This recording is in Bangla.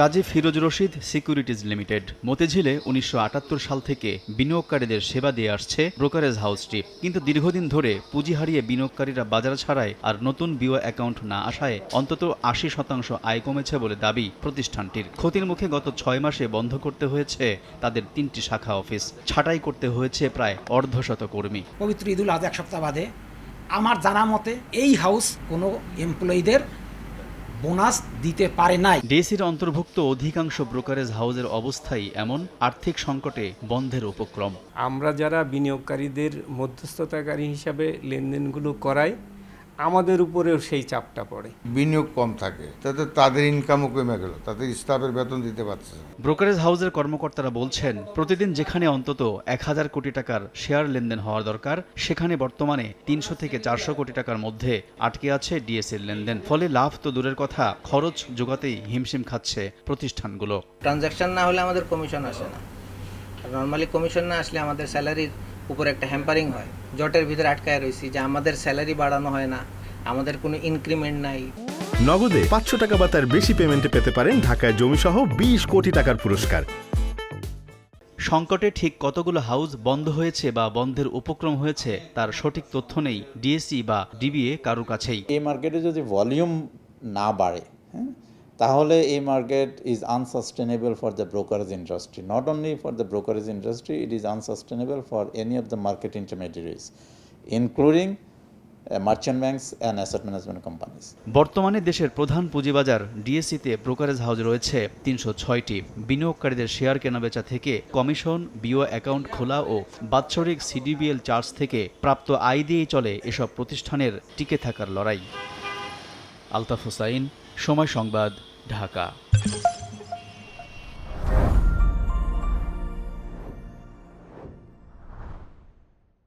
কাজী ফিরোজ রশিদ সিকিউরিটিজ লিমিটেড, মতিঝিলে উনিশশো আটাত্তর সাল থেকে বিনিয়োগকারীদের সেবা দিয়ে আসছে ব্রোকারেজ হাউসটি কিন্তু দীর্ঘদিন ধরে পুঁজি হারিয়ে বিনিয়োগকারীরা বাজার ছাড়ায় আর নতুন বিও অ্যাকাউন্ট না আসায় অন্তত আশি শতাংশ আয় কমেছে বলে দাবি প্রতিষ্ঠানটির। ক্ষতির মুখে গত ছয় মাসে বন্ধ করতে হয়েছে তাদের তিনটি শাখা অফিস। ছাঁটাই করতে হয়েছে প্রায় অর্ধশত কর্মী। পবিত্র ঈদুল আজ এক সপ্তাহ বাদে আমার জানা মতে এই হাউস কোনো এমপ্লয়ীদের বোনাস দিতে পারে নাই। ডিএসির অন্তর্ভুক্ত অধিকাংশ ব্রোকারেজ হাউজের অবস্থাই এমন আর্থিক সংকটে বন্ধের উপক্রম। আমরা যারা বিনিয়োগকারীদের মধ্যস্থতাকারী হিসাবে লেনদেনগুলো করাই আমাদের উপরেও সেই চাপটা পড়ে। বিনিয়োগ কম থাকে তাতে তাদের ইনকামও কমে গেল তাদের স্টাফের বেতন দিতে পারছে ব্রোকারেজ হাউসের কর্মকর্তারা বলছেন প্রতিদিন যেখানে অন্তত এক হাজার কোটি টাকার শেয়ার লেনদেন হওয়ার দরকার সেখানে বর্তমানে তিনশো থেকে চারশো কোটি টাকার মধ্যে আটকে আছে ডিএসির লেনদেন। ফলে লাভ তো দূরের কথা খরচ যোগাতেই হিমশিম খাচ্ছে প্রতিষ্ঠানগুলো। ট্রানজ্যাকশন না হলে আমাদের কমিশন আসে না। নর্মালি কমিশন না আসলে আমাদের স্যালারির উপর একটা হ্যাম্পারিং হয়। জটের ভিতরে আটকায় রয়েছি যে আমাদের স্যালারি বাড়ানো হয় না আমাদের কোনো ইনক্রিমেন্ট নাই। নগদে পাঁচশো টাকা বা তার বেশি পেমেন্টে পেতে পারেন ঢাকায় জমিসহ বিশ কোটি টাকার পুরস্কার। সংকটে ঠিক কতগুলো হাউস বন্ধ হয়েছে বা বন্ধের উপক্রম হয়েছে তার সঠিক তথ্য নেই ডিএসি বা ডিবিএ কারোর কাছেই। এই মার্কেটে যদি ভলিউম না বাড়ে তাহলে এই market is unsustainable for the brokerage industry not only for the brokerage industry it is unsustainable for any of the market intermediaries including merchant banks and asset management companies বর্তমানে দেশের প্রধান পুঁজিবাজার ডিএসসিতে ব্রোকারেজ হাউস রয়েছে তিনশো ছয়টি। বিনিয়োগকারীদের শেয়ার কেনাবেচা থেকে কমিশন, বিও অ্যাকাউন্ট খোলা ও বাৎসরিক সিডিবিএল চার্জ থেকে প্রাপ্ত আয় দিয়েই চলে এসব প্রতিষ্ঠানের টিকে থাকার লড়াই। আলতাফ হোসাইন সময় সংবাদ ঢাকা।